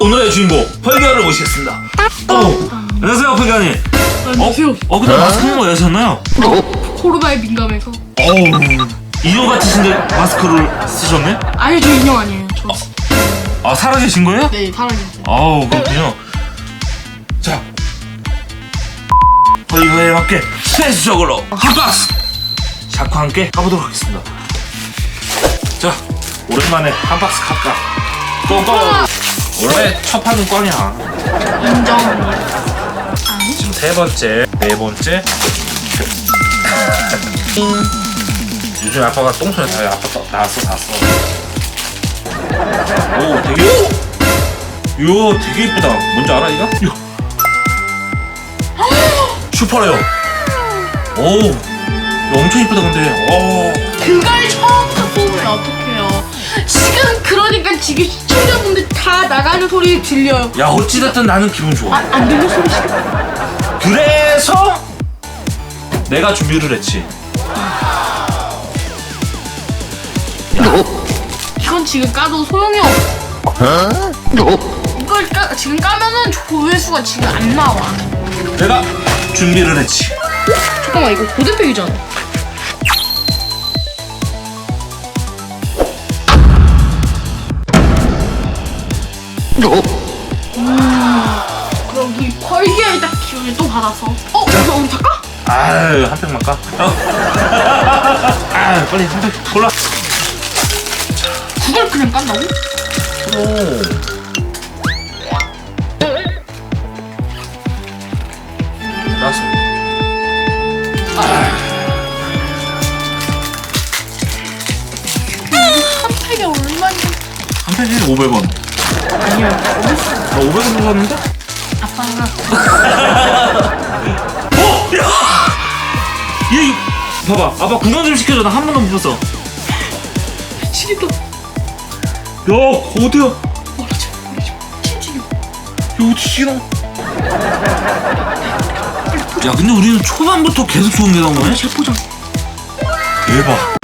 오늘의 주인공 펄가를 모시겠습니다. 어, 안녕하세요 펄가님. 안녕하세요. 어, 어 근데 마스크는 왜 하셨나요? 코로나에 민감해서. 어우 인형 같으신데 마스크를 쓰셨네? 아니 저 인형 아니에요. 저 아 살아계신 거예요? 네, 살아계세요. 아우 그렇군요. 자, 펄가에 맞게 스페이스적으로 한 박스 샤크와 함께 가보도록 하겠습니다. 자, 오랜만에 한 박스 갈까? 고고. 원래 첫 판은 꽝이야. 인정합니다. 아니? 지금 세 번째, 네 번째. 요즘 아빠가 똥손에 다 아빠 떠- 나왔어, 나왔어. 오, 되게. 이거 되게 이쁘다. 뭔지 알아, 이거? 이거. 슈퍼레어. 오, 이거 엄청 이쁘다, 근데. 오. 그걸 처음부터 뽑으면 어떡해요. 지금 그러니까 지금 시청자분들 다 나가는 소리 들려요. 야, 어찌됐든 나는 기분 아, 좋아. 안 들려 소리? 그래서 내가 준비를 했지. 이건 지금 까도 소용이 없어. 이걸 까, 지금 까면은 조회수가 지금 안 나와. 내가 준비를 했지. 잠깐만 이거 고대팩이잖아. 그럼 이 벌기에 딱 기운을 또 받아서 어? 이거 우리 바꿔? 아유 한 팩만 까. 어. 아 빨리 한 팩 골라. 그걸 그냥 깐다고? 오. 나왔어. 한 팩에 얼마냐 한 팩에 500원. 아니요 나 500원 주고 샀는데? 아빠가 어? 야! 얘 이거 봐봐. 아빠 구경 좀 시켜줘. 나 한 번도 못 봤어. 미치겠다 야 거대야. 야 말하지 마 말하지 마 춤추기 어떻게 시나? 야 근데 우리는 초반부터 계속 좋은 게 나오네. 제포장 대박.